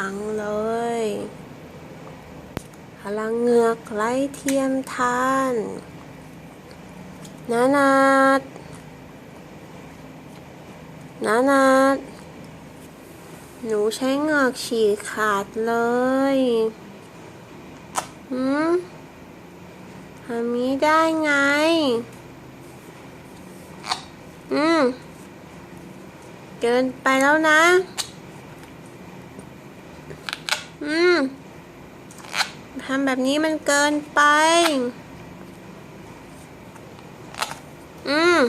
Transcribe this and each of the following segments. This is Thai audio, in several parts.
พังเลยพลังเหงือกไร้เทียมทานนานาดนานาดหนูใช้เหงือกฉีกขาดเลยหืมทำนี้ได้ไง อืม เกินไปแล้วนะ อืม ทำแบบนี้มันเกินไป อืม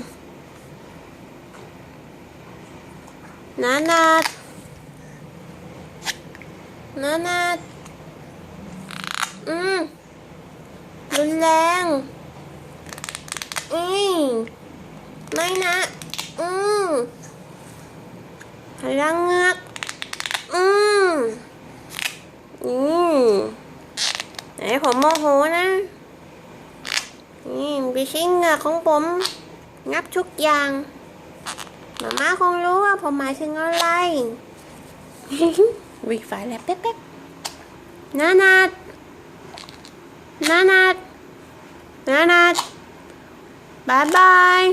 นานาดนานาดอืม รุนแรง อืมไม่นะ อืมพลังเงือก อืม อืมไหน ผมโมโหนะ นี่ไปใช้เหงือกของผม งับทุกอย่างมาม่าคงรู้ว่าผมหมายถึงอะไรวิไฟแล้วแป๊บๆนานาดนานาดนานาดบายบาย